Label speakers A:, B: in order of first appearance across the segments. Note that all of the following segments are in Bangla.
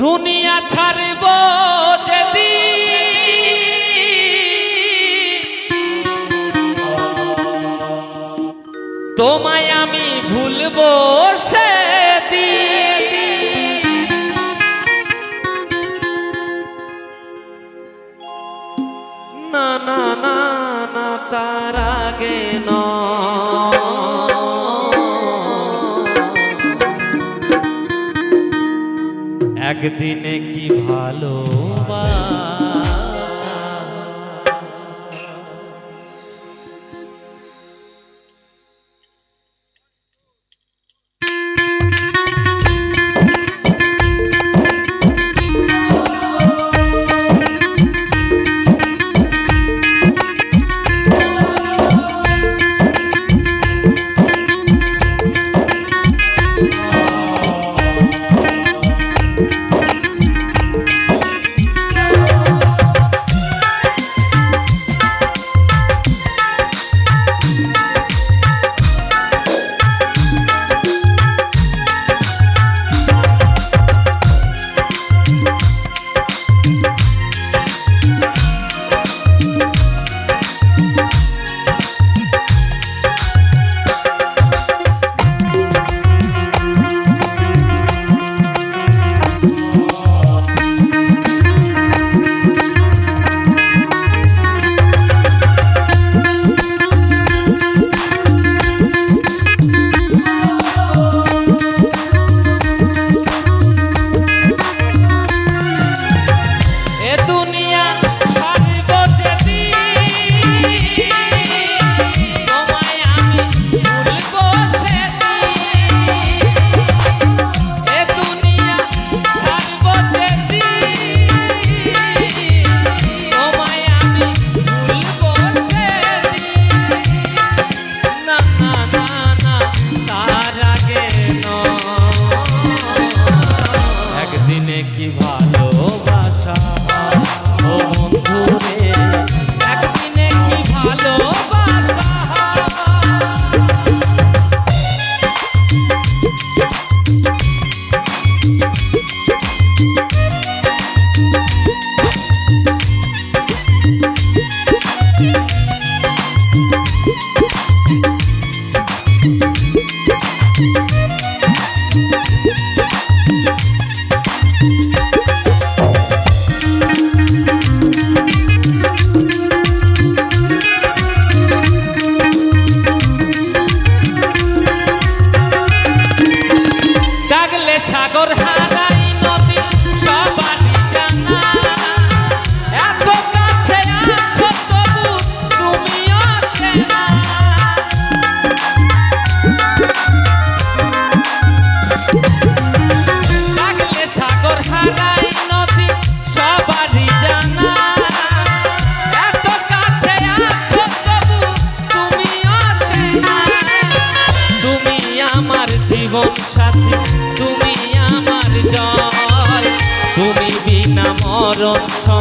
A: দুনিয়া ছাড়ব যদি। তোমায় আমি ভুলবো एक दिन की भालो मा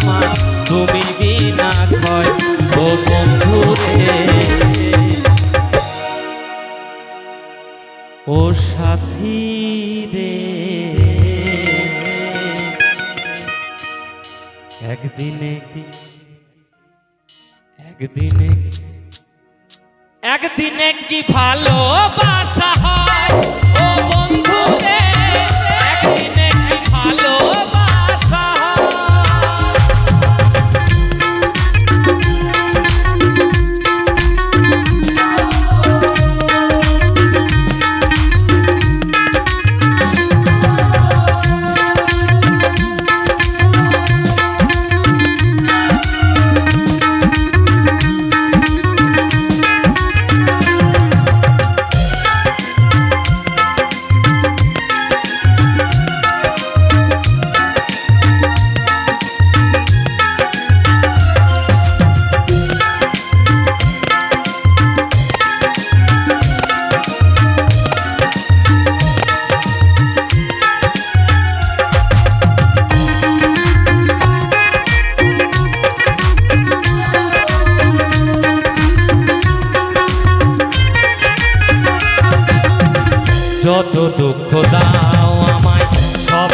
A: আমার তুমি ও বন্ধু ও সাথী রে। একদিনে একদিনে একদিনে কি ভালোবাসা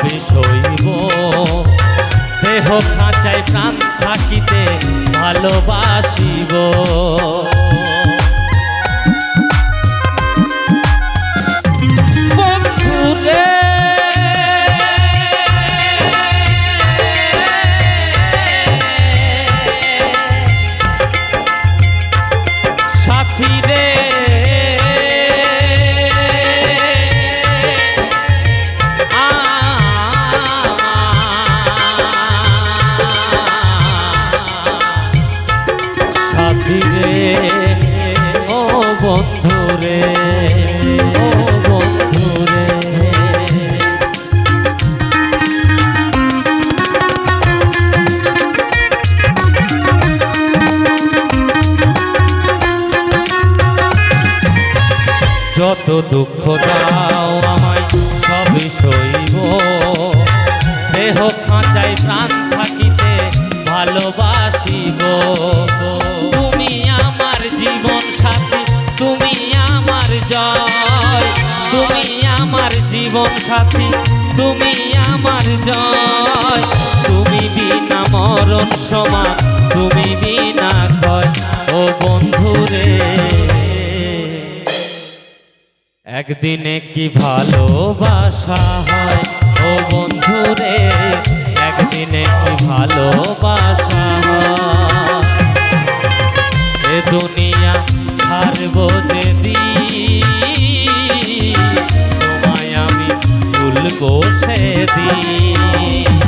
A: তোমার সইব দেহ খাঁচায় প্রাণ থাকিতে ভালোবাসিব। যত দুঃখ দাও আমায়, সবই সইব। দেহ খাঁচায় প্রাণ থাকিতে ভালোবাসিব তুমি আমার জীবন সাথী, তুমি আমার জয়। তুমি আমার জীবন সাথী, তুমি আমার জয়। তুমি বিনা মরণ সমান, তুমি বিনা কয় ও বন্ধুরে একদিনে কি ভালোবাসা হয়? ও বন্ধু রে একদিনে কি ভালোবাসা হয়? এ দুনিয়া ছাড়বো যেদিন তোমায় আমি ভুলবো সেদিন।